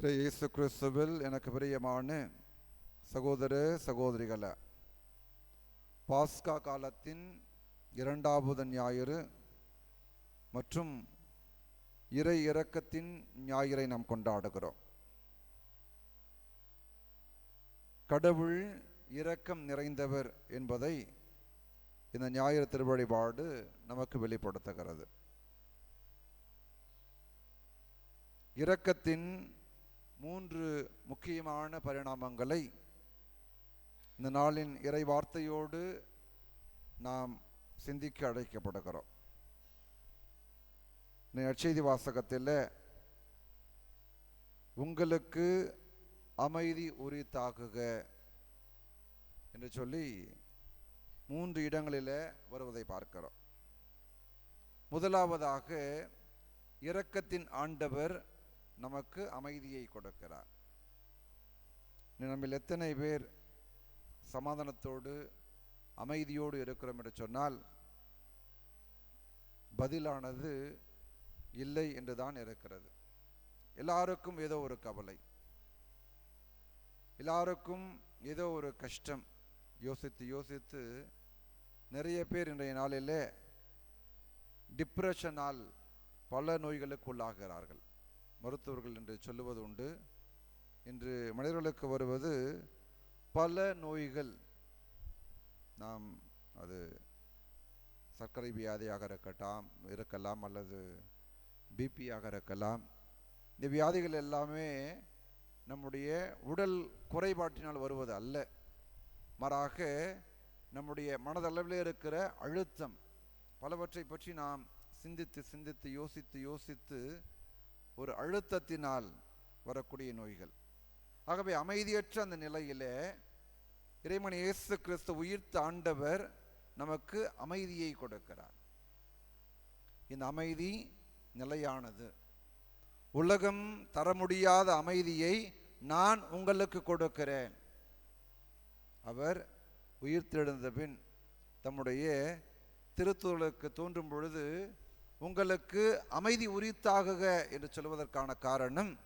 இறை இயேசு கிறிஸ்துவில் எனக்கு பிரியமான சகோதர சகோதரிகள பாஸ்கா காலத்தின் இரண்டாவது ஞாயிறு மற்றும் இறை இறக்கத்தின் ஞாயிறை நாம் கொண்டாடுகிறோம். கடவுள் இரக்கம் நிறைந்தவர் என்பதை இந்த ஞாயிறு திருவழிபாடு நமக்கு வெளிப்படுத்துகிறது. இரக்கத்தின் மூன்று முக்கியமான பரிணாமங்களை இந்த நாளின் இறை வார்த்தையோடு நாம் சிந்திக்க அழைக்கப்படுகிறோம். இந்த நற்செய்தி வாசகத்தில் உங்களுக்கு அமைதி உரித்தாகுக என்று சொல்லி மூன்று இடங்களில் வருவதை பார்க்கிறோம். முதலாவதாக இரக்கத்தின் ஆண்டவர் நமக்கு அமைதியை கொடுக்கிறார். நம்ம எத்தனை பேர் சமாதானத்தோடு அமைதியோடு இருக்கிறோம் என்று சொன்னால் பதிலானது இல்லை என்று தான் இருக்கிறது. எல்லாருக்கும் ஏதோ ஒரு கவலை. எல்லாருக்கும் ஏதோ ஒரு கஷ்டம். யோசித்து யோசித்து நிறைய பேர் இன்றைய நாளில் டிப்ரெஷனால் பல நோய்களுக்கு உள்ளாகிறார்கள் மருத்துவர்கள் என்று சொல்லுவது உண்டு. இன்று மனிதர்களுக்கு வருவது பல நோய்கள். நாம் அது சர்க்கரை வியாதியாக இருக்கட்டாம் இருக்கலாம் அல்லது பிபியாக இருக்கலாம். இந்த வியாதிகள் எல்லாமே நம்முடைய உடல் குறைபாட்டினால் வருவது அல்ல. மாறாக நம்முடைய மனதளவில் இருக்கிற அழுத்தம் பலவற்றை பற்றி நாம் சிந்தித்து சிந்தித்து யோசித்து யோசித்து ஒரு அழுத்தத்தினால் வரக்கூடிய நோய்கள். ஆகவே அமைதியற்ற அந்த நிலையிலே இறைமணி இயேசு கிறிஸ்து உயிர்த்த ஆண்டவர் நமக்கு அமைதியை கொடுக்கிறார். இந்த அமைதி நிலையானது. உலகம் தர முடியாத அமைதியை நான் உங்களுக்கு கொடுக்கிறேன். அவர் உயிர்த்தெழுந்த பின் தம்முடைய திருத்தூளுக்கு தோன்றும் பொழுது உங்களுக்கு அமைதி உரித்தாகுக என்று சொல்வதற்கான காரணம்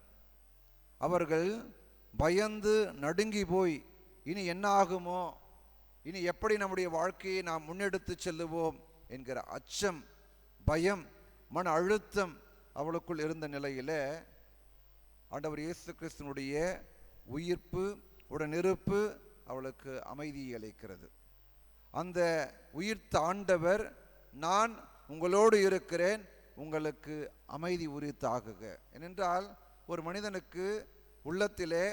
அவர்கள் பயந்து நடுங்கி போய் இனி என்ன ஆகுமோ இனி எப்படி நம்முடைய வாழ்க்கையை நாம் முன்னெடுத்து செல்லுவோம் என்கிற அச்சம் பயம் மன அழுத்தம் அவளுக்குள் இருந்த நிலையில் ஆண்டவர் இயேசு கிறிஸ்தனுடைய உயிர்ப்பு உடனிருப்பு அவளுக்கு அமைதியை அளிக்கிறது. அந்த உயிர்த்த ஆண்டவர் நான் உங்களோடு இருக்கிறேன் உங்களுக்கு அமைதி உரித்தாகுக. ஏனென்றால் ஒரு மனிதனுக்கு உள்ளத்திலே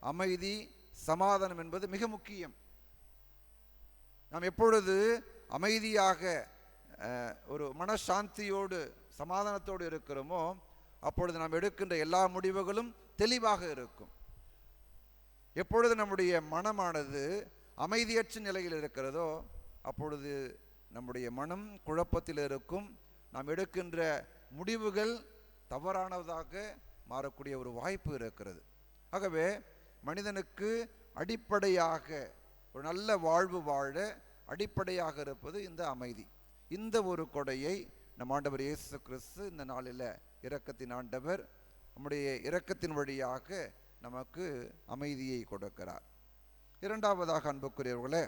அமைதி சமாதானம் என்பது மிக முக்கியம். நாம் எப்பொழுது அமைதியாக ஒரு மனசாந்தியோடு சமாதானத்தோடு இருக்கிறோமோ அப்பொழுது நாம் எடுக்கின்ற எல்லா முடிவுகளும் தெளிவாக இருக்கும். எப்பொழுது நம்முடைய மனமானது அமைதியற்ற நிலையில் இருக்கிறதோ அப்பொழுது நம்முடைய மனம் குழப்பத்தில் இருக்கும் நாம் எடுக்கின்ற முடிவுகள் தவறானதாக மாறக்கூடிய ஒரு வாய்ப்பு இருக்கிறது. ஆகவே மனிதனுக்கு அடிப்படையாக ஒரு நல்ல வாழ்வு வாழ அடிப்படையாக இருப்பது இந்த அமைதி. இந்த ஒரு கொடையை நம் ஆண்டவர் இயேசு கிறிஸ்து இந்த நாளில் இரக்கத்தின் ஆண்டவர் நம்முடைய இரக்கத்தின் வழியாக நமக்கு அமைதியை கொடுக்கிறார். இரண்டாவதாக அன்புக்குரியவர்களே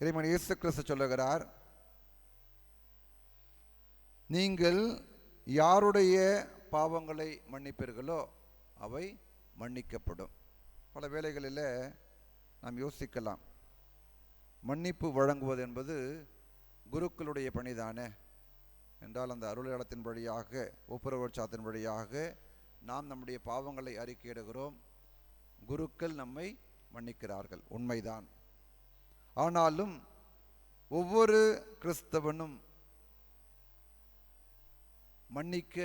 இறைவன் இயேசு கிறிஸ்து சொல்லுகிறார் நீங்கள் யாருடைய பாவங்களை மன்னிப்பீர்களோ அவை மன்னிக்கப்படும். பல வேளைகளில் நாம் யோசிக்கலாம் மன்னிப்பு வழங்குவது என்பது குருக்களுடைய பணிதானே என்றால் அந்த அருளையாளத்தின் வழியாக ஒப்புரவற்சாத்தின் வழியாக நாம் நம்முடைய பாவங்களை அறிக்கையிடுகிறோம். குருக்கள் நம்மை மன்னிக்கிறார்கள். உண்மைதான். ஆனாலும் ஒவ்வொரு கிறிஸ்தவனும் மன்னிக்க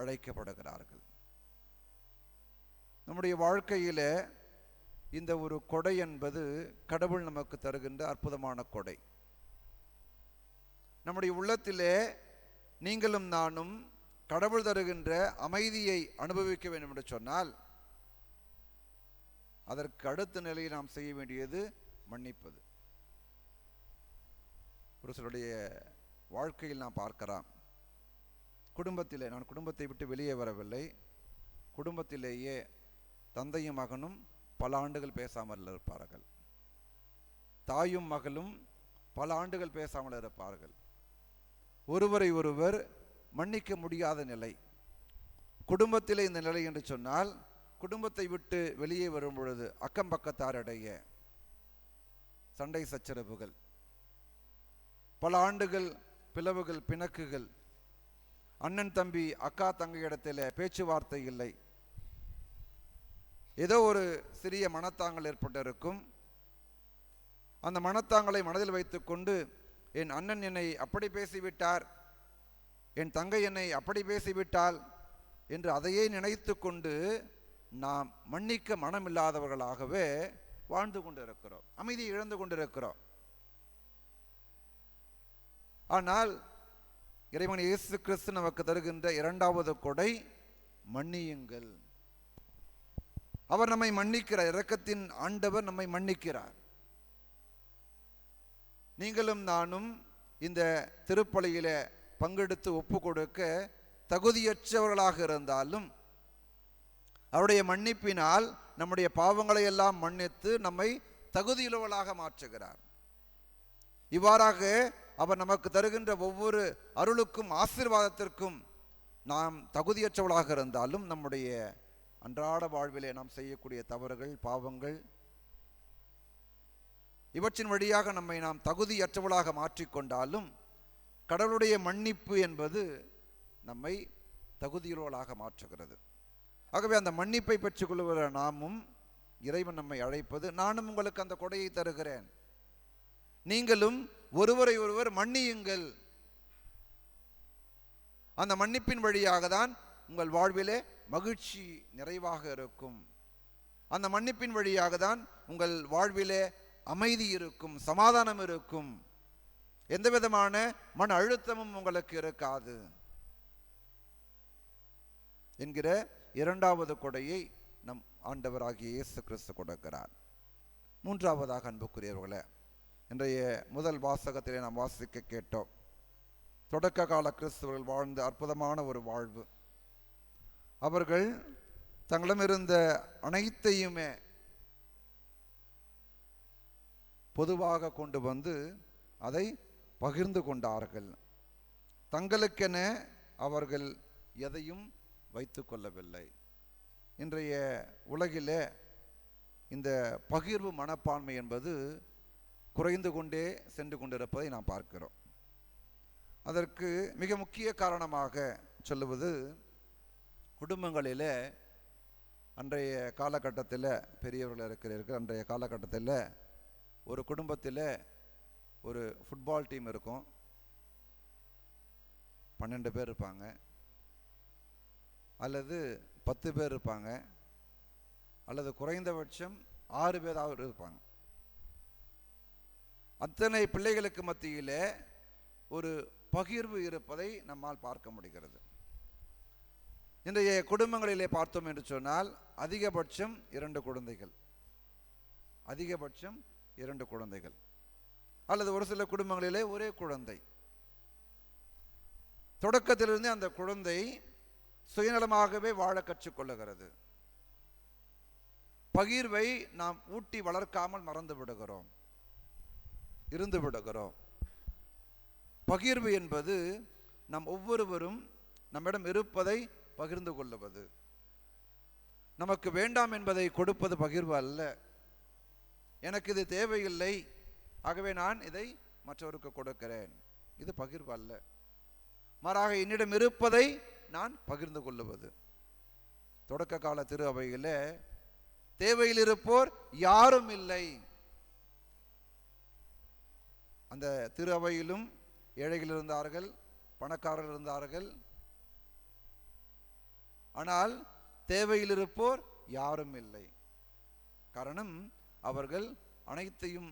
அழைக்கப்படுகிறார்கள். நம்முடைய வாழ்க்கையில் இந்த ஒரு கொடை என்பது கடவுள் நமக்கு தருகின்ற அற்புதமான கொடை. நம்முடைய உள்ளத்திலே நீங்களும் நானும் கடவுள் தருகின்ற அமைதியை அனுபவிக்க வேண்டும் என்று சொன்னால் அதற்கு அடுத்த நிலையில் நாம் செய்ய வேண்டியது மன்னிப்பது. ஒரு சிலருடைய வாழ்க்கையில் நான் பார்க்கலாம். குடும்பத்தில் நான் குடும்பத்தை விட்டு வெளியே வரவில்லை. குடும்பத்திலேயே தந்தையும் மகனும் பல ஆண்டுகள் பேசாமல் இருப்பார்கள். தாயும் மகளும் பல ஆண்டுகள் பேசாமல் இருப்பார்கள். ஒருவரை ஒருவர் மன்னிக்க முடியாத நிலை. குடும்பத்திலே இந்த நிலை என்று சொன்னால் குடும்பத்தை விட்டு வெளியே வரும் பொழுது அக்கம் பக்கத்தாரிடைய சண்டை சச்சரவுகள் பல ஆண்டுகள் பிளவுகள் பிணக்குகள். அண்ணன் தம்பி அக்கா தங்கையிடத்தில் பேச்சுவார்த்தை இல்லை. ஏதோ ஒரு சிறிய மனத்தாங்கல் ஏற்பட்டிருக்கும். அந்த மனத்தாங்களை மனதில் வைத்துக்கொண்டு என் அண்ணன் என்னை அப்படி பேசிவிட்டார். என் தங்கை என்னை அப்படி பேசிவிட்டால் என்று அதையே நினைத்து கொண்டு நாம் மன்னிக்க மனமில்லாதவர்களாகவே வாழ்ந்து கொண்டிருக்கிறோம். அமைதியை இழந்து கொண்டிருக்கிறோம். ஆனால் இறைவன் இயேசு கிறிஸ்து நமக்கு தருகின்ற இரண்டாவது கொடை மன்னியுங்கள். அவர் நம்மை மன்னிக்கிறார். இரக்கத்தின் ஆண்டவர் நம்மை மன்னிக்கிறார். நீங்களும் நானும் இந்த திருப்பலியில பங்கெடுத்து ஒப்பு கொடுக்க தகுதியற்றவர்களாக இருந்தாலும் அவருடைய மன்னிப்பினால் நம்முடைய பாவங்களை எல்லாம் மன்னித்து நம்மை தகுதியுள்ளவர்களாக மாற்றுகிறார். இவ்வாறாக அவர் நமக்கு தருகின்ற ஒவ்வொரு அருளுக்கும் ஆசீர்வாதத்திற்கும் நாம் தகுதியற்றவளாக இருந்தாலும் நம்முடைய அன்றாட வாழ்விலே நாம் செய்யக்கூடிய தவறுகள் பாவங்கள் இவற்றின் வழியாக நம்மை நாம் தகுதியற்றவளாக மாற்றிக்கொண்டாலும் கடவுளுடைய மன்னிப்பு என்பது நம்மை தகுதியுள்ளவளாக மாற்றுகிறது. ஆகவே அந்த மன்னிப்பை பெற்றுக்கொள்கிற நாமும் இறைவன் நம்மை அழைப்பது நானும் உங்களுக்கு அந்த கொடையை தருகிறேன். நீங்களும் ஒருவரை ஒருவர் மன்னியுங்கள். அந்த மன்னிப்பின் வழியாக தான் உங்கள் வாழ்விலே மகிழ்ச்சி நிறைவாக இருக்கும். அந்த மன்னிப்பின் வழியாக தான் உங்கள் வாழ்விலே அமைதி இருக்கும் சமாதானம் இருக்கும். எந்த விதமான மன அழுத்தமும் உங்களுக்கு இருக்காது. என்கிற இரண்டாவது கொடையை நம் ஆண்டவராகிய இயேசு கிறிஸ்து கொடுக்கிறார். மூன்றாவதாக அன்புக்குரியவர்களே இன்றைய முதல் வாசகத்திலே நாம் வாசிக்க கேட்டோம். தொடக்க கால கிறிஸ்தவர்கள் வாழ்ந்த அற்புதமான ஒரு வாழ்வு. அவர்கள் தங்களிடமிருந்த அனைத்தையுமே பொதுவாக கொண்டு வந்து அதை பகிர்ந்து கொண்டார்கள். தங்களுக்கென அவர்கள் எதையும் வைத்து கொள்ளவில்லை. இன்றைய உலகிலே இந்த பகிர்வு மனப்பான்மை என்பது குறைந்து கொண்டே சென்று கொண்டிருப்பதை நாம் பார்க்கிறோம். அதற்கு மிக முக்கிய காரணமாக சொல்லுவது குடும்பங்களில் அன்றைய காலகட்டத்தில் பெரியவர்கள் இருக்கிறீர்கள். அன்றைய காலகட்டத்தில் ஒரு குடும்பத்தில் ஒரு ஃபுட்பால் டீம் இருக்கும். பன்னெண்டு பேர் இருப்பாங்க. அல்லது பத்து பேர் இருப்பாங்க. அல்லது குறைந்தபட்சம் ஆறு பேராவது இருப்பாங்க. அத்தனை பிள்ளைகளுக்கு மத்தியிலே ஒரு பகிர்வு இருப்பதை நம்மால் பார்க்க முடிகிறது. இன்றைய குடும்பங்களிலே பார்த்தோம் என்று சொன்னால் அதிகபட்சம் இரண்டு குழந்தைகள். அதிகபட்சம் இரண்டு குழந்தைகள். அல்லது ஒரு சில குடும்பங்களிலே ஒரே குழந்தை. தொடக்கத்திலிருந்தே அந்த குழந்தை சுயநலமாகவே வாழ கற்றுக்கொள்ளுகிறது. பகிர்வை நாம் ஊட்டி வளர்க்காமல் மறந்து விடுகிறோம். இருந்து விடுகிறோம். பகிர்வு என்பது நம் ஒவ்வொருவரும் நம்மிடம் இருப்பதை பகிர்ந்து கொள்ளுவது. நமக்கு வேண்டாம் என்பதை கொடுப்பது பகிர்வு அல்ல. எனக்கு இது தேவையில்லை ஆகவே நான் இதை மற்றவருக்கு கொடுக்கிறேன். இது பகிர்வு அல்ல. மாறாக என்னிடம் இருப்பதை நான் பகிர்ந்து கொள்ளுவது. தொடக்க கால திரு அவையில் தேவையில் இருப்போர் யாரும் இல்லை. அந்த திரு அவையிலும் ஏழைகள் இருந்தார்கள் பணக்காரர்கள் இருந்தார்கள். ஆனால் தேவையில் இருப்போர் யாரும் இல்லை. காரணம் அவர்கள் அனைத்தையும்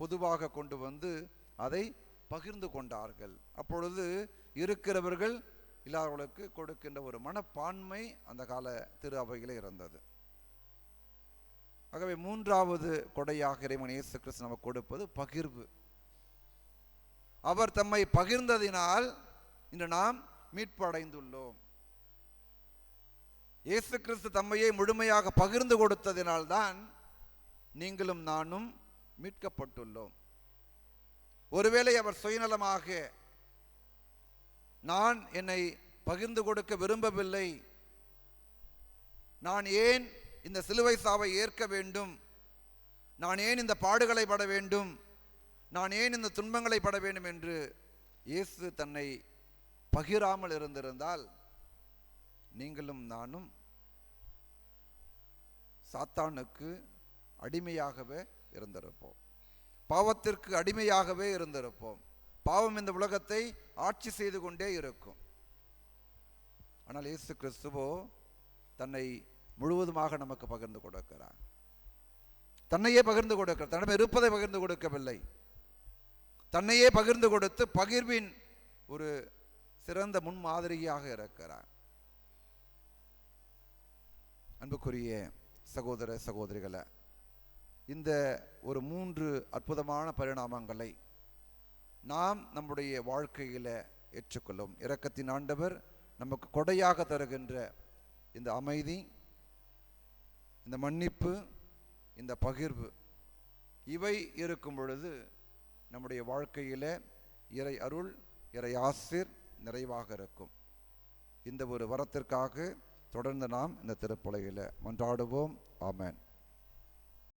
பொதுவாக கொண்டு வந்து அதை பகிர்ந்து கொண்டார்கள். அப்பொழுது இருக்கிறவர்கள் இல்லாதவர்களுக்கு கொடுக்கின்ற ஒரு மனப்பான்மை அந்த கால திரு அவையில் இருந்தது. ஆகவே மூன்றாவது கொடையாக இறைவன் இயேசு கிறிஸ்து நமக்கு கொடுப்பது பகிர்வு. அவர் தம்மை பகிர்ந்ததினால் இன்று நாம் மீட்பு அடைந்துள்ளோம் இயேசு கிறிஸ்து தம்மையை முழுமையாக பகிர்ந்து கொடுத்ததினால்தான் நீங்களும் நானும் மீட்கப்பட்டுள்ளோம். ஒருவேளை அவர் சுயநலமாக நான் என்னை பகிர்ந்து கொடுக்க விரும்பவில்லை. நான் ஏன் இந்த சிலுவை சாவை ஏற்க வேண்டும். நான் ஏன் இந்த பாடுகளை பட வேண்டும்? நான் ஏன் இந்த துன்பங்களை பட வேண்டும் என்று இயேசு தன்னை பகிராமல் இருந்திருந்தால் நீங்களும் நானும் சாத்தானுக்கு அடிமையாகவே இருந்திருப்போம். பாவத்திற்கு அடிமையாகவே இருந்திருப்போம். பாவம் இந்த உலகத்தை ஆட்சி செய்து கொண்டே இருக்கும். ஆனால் இயேசு கிறிஸ்துவோ தன்னை முழுவதுமாக நமக்கு பகிர்ந்து கொடுக்கிறார் தன்னையே பகிர்ந்து கொடுக்கிறார் தன்னிடம் இருப்பதை பகிர்ந்து கொடுக்கவில்லை. தன்னையே பகிர்ந்து கொடுத்து பகிர்வின் ஒரு சிறந்த முன்மாதிரியாக இருக்கிறார் அன்புக்குரிய சகோதர சகோதரிகளை இந்த ஒரு மூன்று அற்புதமான பரிணாமங்களை நாம் நம்முடைய வாழ்க்கையில் ஏற்றுக்கொள்ளும். இரக்கத்தின் ஆண்டவர் நமக்கு கொடையாக தருகின்ற இந்த அமைதி இந்த மன்னிப்பு இந்த பகிர்வு இவை இருக்கும் பொழுது நம்முடைய வாழ்க்கையில் இறை அருள் இறை ஆசிர் நிறைவாக இருக்கும். இந்த ஒரு வரத்திற்காக தொடர்ந்து நாம் இந்த திருப்பலையில் மன்றாடுவோம். ஆமேன்.